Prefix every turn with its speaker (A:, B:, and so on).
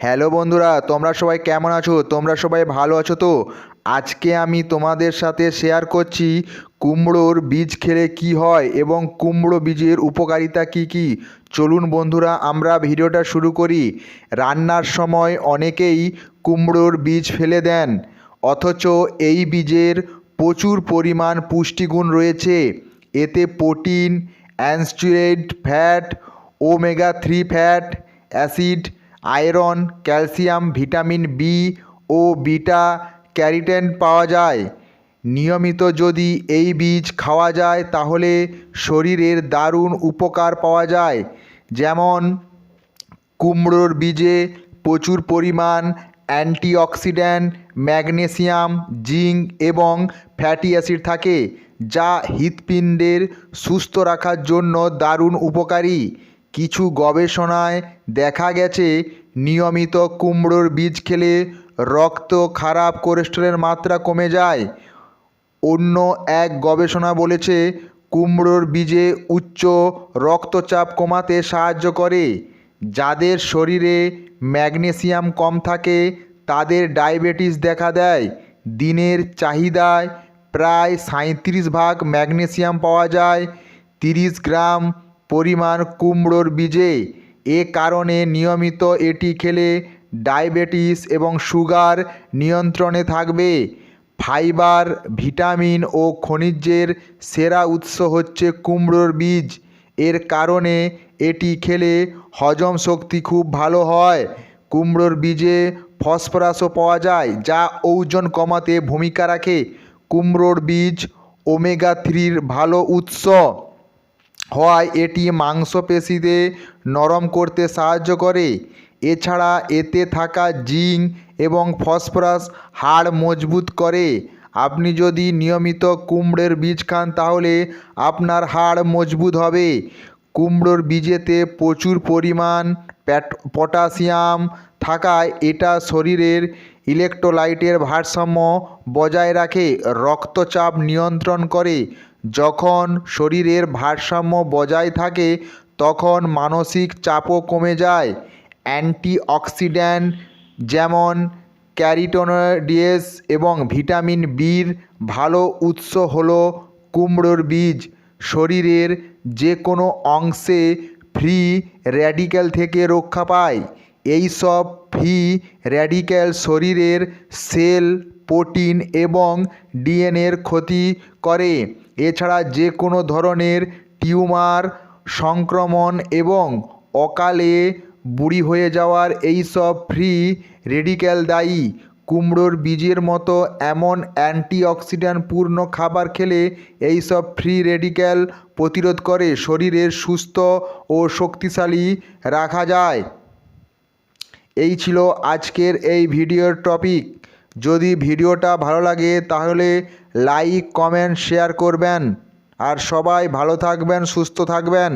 A: Hello বন্ধুরা, তোমরা সবাই কেমন আছো? তোমরা সবাই ভালো আছো তো? আজকে আমি তোমাদের সাথে শেয়ার করছি কুমড়োর বীজ খেলে কি হয় এবং কুমড়ো বীজের উপকারিতা কি কি। চলুন বন্ধুরা, আমরা ভিডিওটা শুরু করি। রান্নার সময় অনেকেই কুমড়োর বীজ ফেলে দেন, অথচ এই বীজের প্রচুর পরিমাণ পুষ্টিগুণ রয়েছে। এতে protein unsaturated fat, omega three fat, acid iron, calcium, vitamin B ও বিটা ক্যারিটেন পাওয়া যায়। নিয়মিত যদি এই বীজ খাওয়া যায়, তাহলে শরীরের দারুণ উপকার পাওয়া যায়। যেমন, কুমড়োর বীজে প্রচুর পরিমাণ অ্যান্টিঅক্সিডেন্ট, ম্যাগনেসিয়াম, জিঙ্ক এবং ফ্যাটি অ্যাসিড থাকে, যা হৃৎপিণ্ডের সুস্থ রাখার জন্য দারুণ উপকারী। কিছু গবেষণায় দেখা গেছে, নিয়মিত কুমড়োর বীজ খেলে রক্ত খারাপ কোলেস্টেরলের মাত্রা কমে যায়। অন্য এক গবেষণা বলেছে, কুমড়োর বীজে উচ্চ রক্তচাপ কমাতে সাহায্য করে। যাদের শরীরে ম্যাগনেসিয়াম কম থাকে, তাদের ডায়াবেটিস দেখা দেয়। দিনের চাহিদায় প্রায় সাঁইত্রিশ ভাগ ম্যাগনেসিয়াম পাওয়া যায়। তিরিশ গ্রাম পরিমাণ কুমড়োর বীজে। এ কারণে নিয়মিত এটি খেলে ডায়াবেটিস এবং সুগার নিয়ন্ত্রণে থাকবে। ফাইবার, ভিটামিন ও খনিজের সেরা উৎস হচ্ছে কুমড়োর বীজ। এর কারণে এটি খেলে হজম শক্তি খুব ভালো হয়। কুমড়োর বীজে ফসফরাসও পাওয়া যায়, যা ওজন কমাতে ভূমিকা রাখে। কুমড়োর বীজ ওমেগা থ্রির ভালো উৎস। হওয়ায় এটি মাংসপেশিতে নরম করতে সাহায্য করে। এছাড়া এতে থাকা জিঙ্ক এবং ফসফরাস হাড় মজবুত করে। আপনি যদি নিয়মিত কুমড়োর বীজ খান তাহলে আপনার হাড় মজবুত হবে। কুমড়োর বীজেতে প্রচুর পরিমাণ পটাশিয়াম থাকায় এটা শরীরের ইলেকট্রোলাইটের ভারসাম্য বজায় রাখে, রক্তচাপ নিয়ন্ত্রণ করে। যখন শরীরের ভারসাম্য বজায় থাকে, তখন মানসিক চাপও কমে যায়। অ্যান্টিঅক্সিডেন্ট যেমন ক্যারিটোনোডিয়েস এবং ভিটামিন বির ভালো উৎস হলো কুমড়োর বীজ। শরীরের যে কোনো অংশে ফ্রি র্যাডিক্যাল থেকে রক্ষা পায়। এই সব ফ্রি র্যাডিক্যাল শরীরের সেল, প্রোটিন এবং ডিএনএর ক্ষতি করে। এছাড়া যে কোনো ধরনের টিউমার, সংক্রমণ এবং অকালে বুড়ি হয়ে যাওয়ার এই সব ফ্রি রেডিক্যাল দায়ী কুমড়োর বীজের মতো এমন অ্যান্টিঅক্সিডেন্ট পূর্ণ খাবার খেলে এই সব ফ্রি রেডিক্যাল প্রতিরোধ করে শরীরের সুস্থ ও শক্তিশালী রাখা যায়। এই ছিল আজকের এই ভিডিওর টপিক। যদি ভিডিওটা ভালো লাগে তাহলে লাইক কমেন্ট শেয়ার করবেন। আর সবাই ভালো থাকবেন সুস্থ থাকবেন।